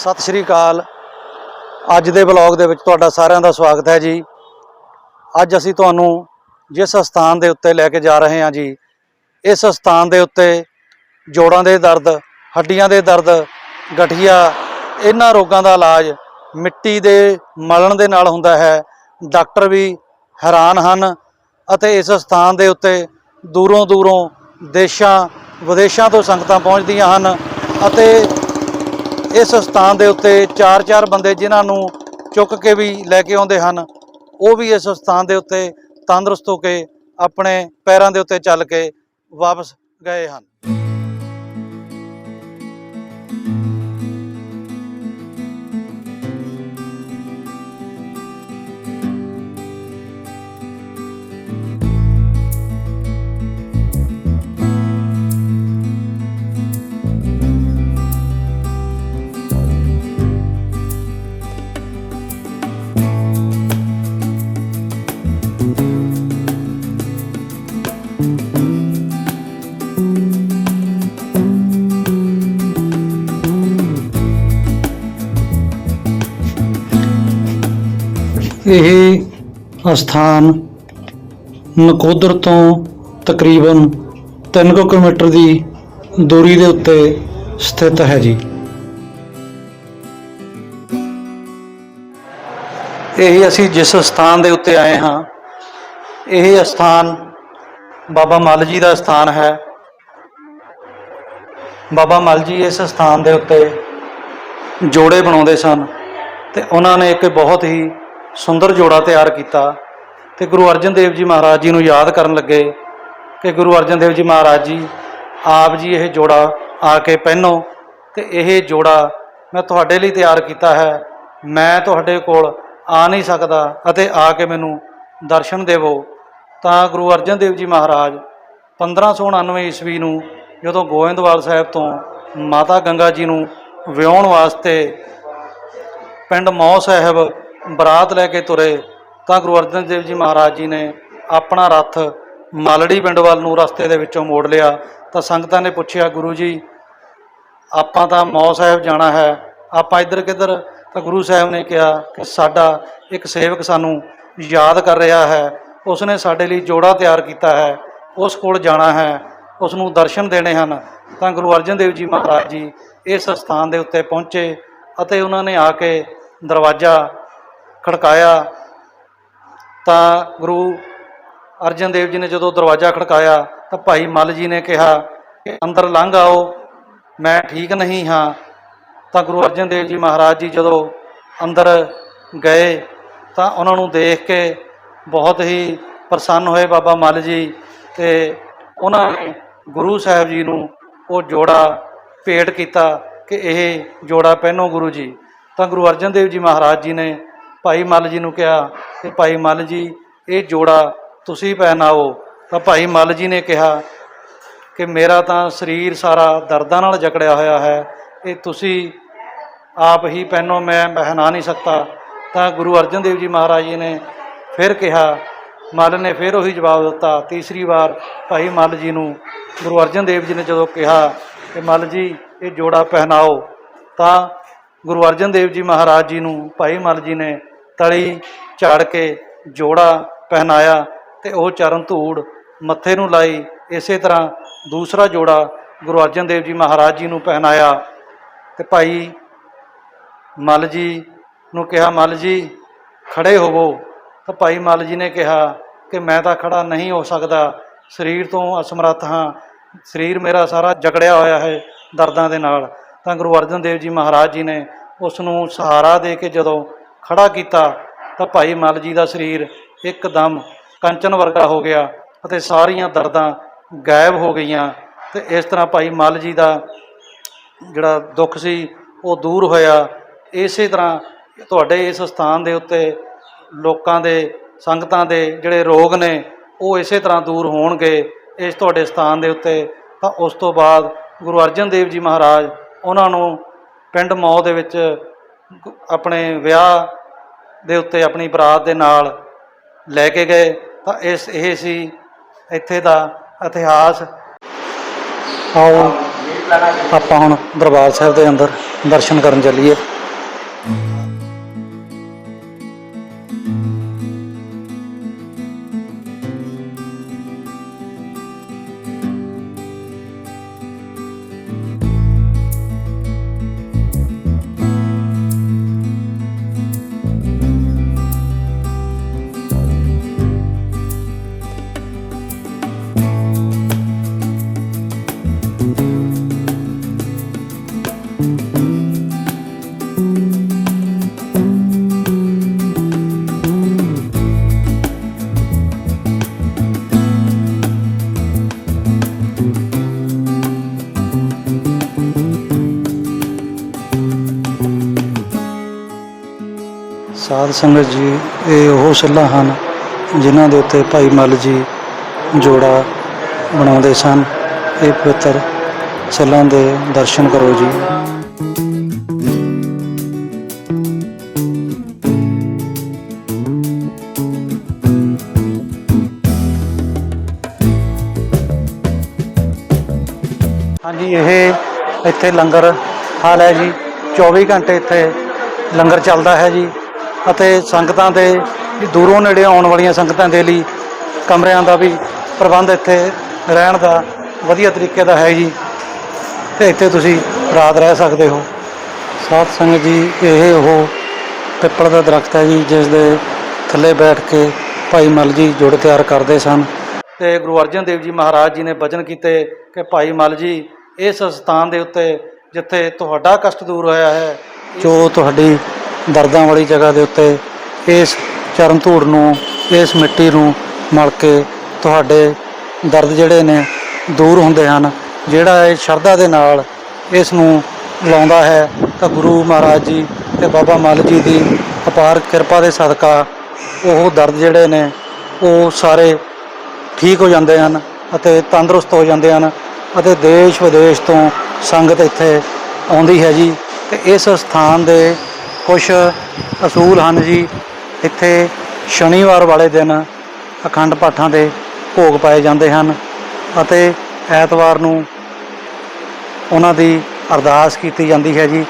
ਸਤਿ ਸ਼੍ਰੀ ਅਕਾਲ। ਅੱਜ ਦੇ ਬਲੌਗ ਦੇ ਵਿੱਚ ਤੁਹਾਡਾ ਸਾਰਿਆਂ ਦਾ ਸਵਾਗਤ ਹੈ ਜੀ। ਅੱਜ ਅਸੀਂ ਤੁਹਾਨੂੰ ਜਿਸ ਸਥਾਨ ਦੇ ਉੱਤੇ ਲੈ ਕੇ ਜਾ ਰਹੇ ਹਾਂ ਜੀ, ਇਸ ਸਥਾਨ ਦੇ ਉੱਤੇ ਜੋੜਾਂ ਦੇ ਦਰਦ, ਹੱਡੀਆਂ ਦੇ ਦਰਦ, ਗਠੀਆ, ਇਹਨਾਂ ਰੋਗਾਂ ਦਾ ਇਲਾਜ ਮਿੱਟੀ ਦੇ ਮਲਣ ਦੇ ਨਾਲ ਹੁੰਦਾ ਹੈ। ਡਾਕਟਰ ਵੀ ਹੈਰਾਨ ਹਨ ਅਤੇ ਇਸ ਸਥਾਨ ਦੇ ਉੱਤੇ ਦੂਰੋਂ ਦੂਰੋਂ ਦੇਸ਼ਾਂ, ਵਿਦੇਸ਼ਾਂ ਤੋਂ ਸੰਗਤਾਂ ਪਹੁੰਚਦੀਆਂ ਹਨ ਅਤੇ ਇਸ ਸਥਾਨ ਦੇ ਉੱਤੇ ਚਾਰ ਚਾਰ ਬੰਦੇ ਜਿਨ੍ਹਾਂ ਨੂੰ ਚੁੱਕ ਕੇ ਵੀ ਲੈ ਕੇ ਆਉਂਦੇ ਹਨ, ਉਹ ਵੀ ਇਸ ਸਥਾਨ ਦੇ ਉੱਤੇ ਤੰਦਰੁਸਤ ਹੋ ਕੇ ਆਪਣੇ ਪੈਰਾਂ ਦੇ ਉੱਤੇ ਚੱਲ ਕੇ ਵਾਪਸ ਗਏ ਹਨ। ਇਹ ਸਥਾਨ ਨਕੋਦਰ ਤੋਂ ਤਕਰੀਬਨ 3 ਕਿਲੋਮੀਟਰ ਦੀ ਦੂਰੀ ਦੇ ਉੱਤੇ ਸਥਿਤ ਹੈ ਜੀ। ਇਹ ਅਸੀਂ ਜਿਸ ਸਥਾਨ ਦੇ ਉੱਤੇ ਆਏ ਹਾਂ, ਇਹ ਸਥਾਨ ਬਾਬਾ ਮੱਲ ਜੀ ਦਾ ਸਥਾਨ ਹੈ। ਬਾਬਾ ਮੱਲ ਜੀ ਇਸ ਸਥਾਨ ਦੇ ਉੱਤੇ ਜੋੜੇ ਬਣਾਉਂਦੇ ਸਨ ਤੇ ਉਹਨਾਂ ਨੇ ਇੱਕ ਬਹੁਤ ਹੀ ਸੁੰਦਰ ਜੋੜਾ ਤਿਆਰ ਕੀਤਾ ਤੇ ਗੁਰੂ ਅਰਜਨ ਦੇਵ ਜੀ ਮਹਾਰਾਜ ਜੀ ਨੂੰ ਯਾਦ ਕਰਨ ਲੱਗੇ ਕਿ ਗੁਰੂ ਅਰਜਨ ਦੇਵ ਜੀ ਮਹਾਰਾਜ ਜੀ, ਆਪ ਜੀ ਇਹ ਜੋੜਾ ਆ ਕੇ ਪਹਿਨੋ ਤੇ ਇਹ ਜੋੜਾ ਮੈਂ ਤੁਹਾਡੇ ਲਈ ਤਿਆਰ ਕੀਤਾ ਹੈ। ਮੈਂ ਤੁਹਾਡੇ ਕੋਲ ਆ ਨਹੀਂ ਸਕਦਾ ਅਤੇ ਆ ਕੇ ਮੈਨੂੰ ਦਰਸ਼ਨ ਦੇਵੋ। ਤਾਂ ਗੁਰੂ ਅਰਜਨ ਦੇਵ ਜੀ ਮਹਾਰਾਜ 1599 ਈਸਵੀ ਨੂੰ ਜਦੋਂ ਗੋਇੰਦਵਾਲ ਸਾਹਿਬ ਤੋਂ ਮਾਤਾ ਗੰਗਾ ਜੀ ਨੂੰ ਵਿਆਹਣ ਵਾਸਤੇ ਪਿੰਡ ਮੌ ਸਾਹਿਬ ਬਰਾਤ ਲੈ ਕੇ ਤੁਰੇ ਤਾਂ ਗੁਰੂ ਅਰਜਨ ਦੇਵ ਜੀ ਮਹਾਰਾਜ ਜੀ ਨੇ ਆਪਣਾ ਰੱਥ ਮਾਲੜੀ ਪਿੰਡ ਵੱਲ ਨੂੰ ਰਸਤੇ ਦੇ ਵਿੱਚੋਂ ਮੋੜ ਲਿਆ। ਤਾਂ ਸੰਗਤਾਂ ਨੇ ਪੁੱਛਿਆ, ਗੁਰੂ ਜੀ, ਆਪਾਂ ਤਾਂ ਮੌ ਸਾਹਿਬ ਜਾਣਾ ਹੈ। ਆਪਾਂ ਇੱਧਰ ਕਿੱਧਰ? ਤਾਂ ਗੁਰੂ ਸਾਹਿਬ ਨੇ ਕਿਹਾ ਕਿ ਸਾਡਾ ਇੱਕ ਸੇਵਕ ਸਾਨੂੰ ਯਾਦ ਕਰ ਰਿਹਾ ਹੈ। ਉਸਨੇ ਸਾਡੇ ਲਈ ਜੋੜਾ ਤਿਆਰ ਕੀਤਾ ਹੈ। ਉਸ ਕੋਲ ਜਾਣਾ ਹੈ। ਉਸ ਨੂੰ ਦਰਸ਼ਨ ਦੇਣੇ ਹਨ। ਤਾਂ ਗੁਰੂ ਅਰਜਨ ਦੇਵ ਜੀ ਮਹਾਰਾਜ ਜੀ ਇਸ ਸਥਾਨ ਦੇ ਉੱਤੇ ਪਹੁੰਚੇ ਅਤੇ ਉਹਨਾਂ ਨੇ ਆ ਕੇ ਦਰਵਾਜ਼ਾ ਖੜਕਾਇਆ ਤਾਂ ਗੁਰੂ ਅਰਜਨ ਦੇਵ ਜੀ ਨੇ ਜਦੋਂ ਦਰਵਾਜ਼ਾ ਖੜਕਾਇਆ ਤਾਂ ਭਾਈ ਮੱਲ ਜੀ ਨੇ ਕਿਹਾ ਕਿ ਅੰਦਰ ਲੰਘ ਆਓ, ਮੈਂ ਠੀਕ ਨਹੀਂ ਹਾਂ। ਤਾਂ ਗੁਰੂ ਅਰਜਨ ਦੇਵ ਜੀ ਮਹਾਰਾਜ ਜੀ ਜਦੋਂ ਅੰਦਰ ਗਏ ਤਾਂ ਉਹਨਾਂ ਨੂੰ ਦੇਖ ਕੇ ਬਹੁਤ ਹੀ ਪ੍ਰਸੰਨ ਹੋਏ ਬਾਬਾ ਮੱਲ ਜੀ ਤੇ ਉਹਨਾਂ ਨੇ ਗੁਰੂ ਸਾਹਿਬ ਜੀ ਨੂੰ ਉਹ ਜੋੜਾ ਭੇਟ ਕੀਤਾ ਕਿ ਇਹ ਜੋੜਾ ਪਹਿਨੋ ਗੁਰੂ ਜੀ। ਤਾਂ ਗੁਰੂ ਅਰਜਨ ਦੇਵ ਜੀ ਮਹਾਰਾਜ ਜੀ ਨੇ ਭਾਈ ਮੱਲ ਜੀ ਨੂੰ ਕਿਹਾ ਕਿ ਭਾਈ ਮੱਲ ਜੀ, ਇਹ ਜੋੜਾ ਤੁਸੀਂ ਪਹਿਨਾਓ ਤਾਂ ਭਾਈ ਮੱਲ ਜੀ ਨੇ ਕਿਹਾ ਕਿ ਮੇਰਾ ਤਾਂ ਸਰੀਰ ਸਾਰਾ ਦਰਦਾਂ ਨਾਲ ਜਕੜਿਆ ਹੋਇਆ ਹੈ। ਇਹ ਤੁਸੀਂ ਆਪ ਹੀ ਪਹਿਨੋ, ਮੈਂ ਪਹਿਨਾ ਨਹੀਂ ਸਕਦਾ। ਤਾਂ ਗੁਰੂ ਅਰਜਨ ਦੇਵ ਜੀ ਮਹਾਰਾਜ ਜੀ ਨੇ ਫਿਰ ਕਿਹਾ, ਮੱਲ ਨੇ ਫਿਰ ਉਹੀ ਜਵਾਬ ਦਿੱਤਾ। ਤੀਸਰੀ ਵਾਰ ਭਾਈ ਮੱਲ ਜੀ ਨੂੰ ਗੁਰੂ ਅਰਜਨ ਦੇਵ ਜੀ ਨੇ ਜਦੋਂ ਕਿਹਾ ਕਿ ਮੱਲ ਜੀ, ਇਹ ਜੋੜਾ ਪਹਿਨਾਓ, ਤਾਂ ਗੁਰੂ ਅਰਜਨ ਦੇਵ ਜੀ ਮਹਾਰਾਜ ਜੀ ਨੂੰ ਭਾਈ ਮੱਲ ਜੀ ਨੇ ਤਲੀ ਝਾੜ ਕੇ ਜੋੜਾ ਪਹਿਨਾਇਆ ਤੇ ਉਹ ਚਰਨ ਧੂੜ ਮੱਥੇ ਨੂੰ ਲਾਈ, ਇਸੇ ਤਰ੍ਹਾਂ ਦੂਸਰਾ ਜੋੜਾ ਗੁਰੂ ਅਰਜਨ ਦੇਵ ਜੀ ਮਹਾਰਾਜ ਜੀ ਨੂੰ ਪਹਿਨਾਇਆ। ਤੇ ਭਾਈ ਮਲ ਜੀ ਨੂੰ ਕਿਹਾ, ਮਲ ਜੀ, ਖੜੇ ਹੋਵੋ। ਤਾਂ ਭਾਈ ਮੱਲ ਜੀ ਨੇ ਕਿਹਾ ਕਿ ਮੈਂ ਤਾਂ ਖੜਾ ਨਹੀਂ ਹੋ ਸਕਦਾ, ਸਰੀਰ ਤੋਂ ਅਸਮਰੱਥ ਹਾਂ। ਸਰੀਰ ਮੇਰਾ ਸਾਰਾ ਜਕੜਿਆ ਹੋਇਆ ਹੈ ਦਰਦਾਂ ਦੇ ਨਾਲ। ਤਾਂ ਗੁਰੂ ਅਰਜਨ ਦੇਵ ਜੀ ਮਹਾਰਾਜ ਜੀ ਨੇ ਉਸ ਨੂੰ ਸਹਾਰਾ ਦੇ ਕੇ ਜਦੋਂ ਖੜਾ ਕੀਤਾ ਤਾਂ ਭਾਈ ਮੱਲ ਜੀ ਦਾ ਸਰੀਰ ਇੱਕਦਮ ਕੰਚਨ ਵਰਗਾ ਹੋ ਗਿਆ ਅਤੇ ਸਾਰੀਆਂ ਦਰਦਾਂ ਗਾਇਬ ਹੋ ਗਈਆਂ ਤੇ ਇਸ ਤਰ੍ਹਾਂ ਭਾਈ ਮੱਲ ਜੀ ਦਾ ਜਿਹੜਾ ਦੁੱਖ ਸੀ ਉਹ ਦੂਰ ਹੋਇਆ। ਇਸੇ ਤਰ੍ਹਾਂ ਤੁਹਾਡੇ ਇਸ ਸਥਾਨ ਦੇ ਉੱਤੇ ਲੋਕਾਂ ਦੇ, ਸੰਗਤਾਂ ਦੇ ਜਿਹੜੇ ਰੋਗ ਨੇ, ਉਹ ਇਸੇ ਤਰ੍ਹਾਂ ਦੂਰ ਹੋਣਗੇ ਇਸ ਤੁਹਾਡੇ ਸਥਾਨ ਦੇ ਉੱਤੇ। ਤਾਂ ਉਸ ਤੋਂ ਬਾਅਦ ਗੁਰੂ ਅਰਜਨ ਦੇਵ ਜੀ ਮਹਾਰਾਜ ਉਹਨਾਂ ਨੂੰ ਪਿੰਡ ਮੌ ਦੇ ਵਿੱਚ ਆਪਣੇ ਵਿਆਹ ਦੇ ਉੱਤੇ ਆਪਣੀ ਬਰਾਤ ਦੇ ਨਾਲ ਲੈ ਕੇ ਗਏ, ਤਾਂ ਇਸ, ਇਹ ਸੀ ਇੱਥੇ ਦਾ ਇਤਿਹਾਸ। ਆਓ, ਆਪਾਂ ਹੁਣ ਦਰਬਾਰ ਸਾਹਿਬ ਦੇ ਅੰਦਰ ਦਰਸ਼ਨ ਕਰਨ ਚੱਲੀਏ। ਸਾਧ ਸੰਗਤ ਜੀ, ਇਹ ਉਹ ਸਿੱਲਾ ਹਨ ਜਿਨ੍ਹਾਂ ਦੇ ਉੱਤੇ ਭਾਈ ਮੱਲ ਜੀ ਜੋੜਾ ਬਣਾਉਂਦੇ ਸਨ। ਇਹ ਪਵਿੱਤਰ ਸਿੱਲਾਂ ਦੇ ਦਰਸ਼ਨ ਕਰੋ ਜੀ। ਹਾਂਜੀ, ਇਹ ਇੱਥੇ ਲੰਗਰ ਹਾਲ ਹੈ ਜੀ। 24 ਘੰਟੇ ਇੱਥੇ ਲੰਗਰ ਚੱਲਦਾ ਹੈ ਜੀ। ਅਤੇ ਸੰਗਤਾਂ ਦੇ ਦੂਰੋਂ ਨੇੜੇ ਆਉਣ ਵਾਲੀਆਂ ਸੰਗਤਾਂ ਦੇ ਲਈ ਕਮਰਿਆਂ ਦਾ ਵੀ ਪ੍ਰਬੰਧ ਇੱਥੇ ਰਹਿਣ ਦਾ ਵਧੀਆ ਤਰੀਕੇ ਦਾ ਹੈ ਜੀ। ਤੇ ਇੱਥੇ ਤੁਸੀਂ ਰਾਤ ਰਹਿ ਸਕਦੇ ਹੋ। ਸਾਧ ਸੰਗਤ ਜੀ, ਇਹ ਉਹ ਪਿੱਪਲ ਦਾ ਦਰਖਤ ਹੈ ਜੀ, ਜਿਸ ਦੇ ਥੱਲੇ ਬੈਠ ਕੇ ਭਾਈ ਮਲ ਜੀ ਜੁੜ ਤਿਆਰ ਕਰਦੇ ਸਨ। ਤੇ ਗੁਰੂ ਅਰਜਨ ਦੇਵ ਜੀ ਮਹਾਰਾਜ ਜੀ ਨੇ ਬਚਨ ਕੀਤੇ ਕਿ ਭਾਈ ਮਲ ਜੀ, ਇਸ ਸਥਾਨ ਦੇ ਉੱਤੇ ਜਿੱਥੇ ਤੁਹਾਡਾ ਕਸ਼ਟ ਦੂਰ ਹੋਇਆ ਹੈ, ਜੋ ਤੁਹਾਡੀ ਦਰਦਾਂ ਵਾਲੀ ਜਗ੍ਹਾ ਦੇ ਉੱਤੇ ਇਸ ਚਰਨ ਧੂੜ ਨੂੰ, ਇਸ ਮਿੱਟੀ ਨੂੰ ਮਲ ਕੇ ਤੁਹਾਡੇ ਦਰਦ ਜਿਹੜੇ ਨੇ ਦੂਰ ਹੁੰਦੇ ਹਨ। ਜਿਹੜਾ ਇਹ ਸ਼ਰਧਾ ਦੇ ਨਾਲ ਇਸ ਨੂੰ ਲਾਉਂਦਾ ਹੈ, ਤਾਂ ਗੁਰੂ ਮਹਾਰਾਜ ਜੀ ਤੇ ਬਾਬਾ ਮੱਲ ਜੀ ਦੀ ਅਪਾਰ ਕਿਰਪਾ ਦੇ ਸਦਕਾ ਉਹ ਦਰਦ ਜਿਹੜੇ ਨੇ, ਉਹ ਸਾਰੇ ਠੀਕ ਹੋ ਜਾਂਦੇ ਹਨ ਅਤੇ ਤੰਦਰੁਸਤ ਹੋ ਜਾਂਦੇ ਹਨ ਅਤੇ ਦੇਸ਼ ਵਿਦੇਸ਼ ਤੋਂ ਸੰਗਤ ਇੱਥੇ ਆਉਂਦੀ ਹੈ ਜੀ। ਤੇ ਇਸ ਸਥਾਨ ਦੇ ਕੁਝ ਅਸੂਲ ਹਨ ਜੀ। ਇੱਥੇ ਸ਼ਨੀਵਾਰ ਵਾਲੇ ਦਿਨ ਅਖੰਡ ਪਾਠਾਂ ਦੇ ਭੋਗ ਪਾਏ ਜਾਂਦੇ ਹਨ ਅਤੇ ਐਤਵਾਰ ਨੂੰ ਉਹਨਾਂ ਦੀ ਅਰਦਾਸ ਕੀਤੀ ਜਾਂਦੀ ਹੈ ਜੀ।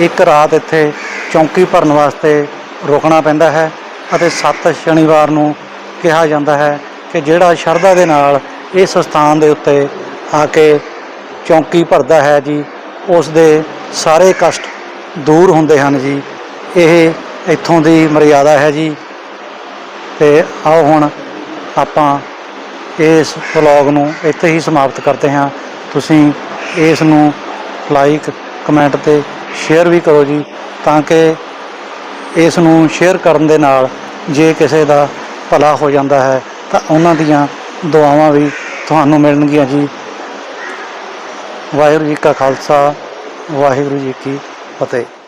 ਇੱਕ ਰਾਤ ਇੱਥੇ ਚੌਂਕੀ ਭਰਨ ਵਾਸਤੇ ਰੁਕਣਾ ਪੈਂਦਾ ਹੈ ਅਤੇ ਸੱਤ ਸ਼ਨੀਵਾਰ ਨੂੰ ਕਿਹਾ ਜਾਂਦਾ ਹੈ ਕਿ ਜਿਹੜਾ ਸ਼ਰਧਾ ਦੇ ਨਾਲ ਇਸ ਸਥਾਨ ਦੇ ਉੱਤੇ ਆ ਕੇ ਚੌਂਕੀ ਭਰਦਾ ਹੈ ਜੀ, ਉਸ ਦੇ ਸਾਰੇ ਕਸ਼ਟ ਦੂਰ ਹੁੰਦੇ ਹਨ ਜੀ। ਇਹ ਇੱਥੋਂ ਦੀ ਮਰਿਆਦਾ ਹੈ ਜੀ। ਤੇ ਆਓ ਹੁਣ ਆਪਾਂ ਇਸ ਵਲੌਗ ਨੂੰ ਇੱਥੇ ਹੀ ਸਮਾਪਤ ਕਰਦੇ ਹਾਂ। ਤੁਸੀਂ ਇਸ ਨੂੰ ਲਾਈਕ ਕਮੈਂਟ ਤੇ ਸ਼ੇਅਰ ਵੀ ਕਰੋ ਜੀ ਤਾਂ ਕਿ ਇਸ ਨੂੰ ਸ਼ੇਅਰ ਕਰਨ ਦੇ ਨਾਲ ਜੇ ਕਿਸੇ ਦਾ ਭਲਾ ਹੋ ਜਾਂਦਾ ਹੈ ਤਾਂ ਉਹਨਾਂ ਦੀਆਂ ਦੁਆਵਾਂ ਵੀ ਤੁਹਾਨੂੰ ਮਿਲਣਗੀਆਂ ਜੀ। ਵਾਹਿਗੁਰੂ ਜੀ ਕਾ ਖਾਲਸਾ, ਵਾਹਿਗੁਰੂ ਜੀ ਕੀ 不对。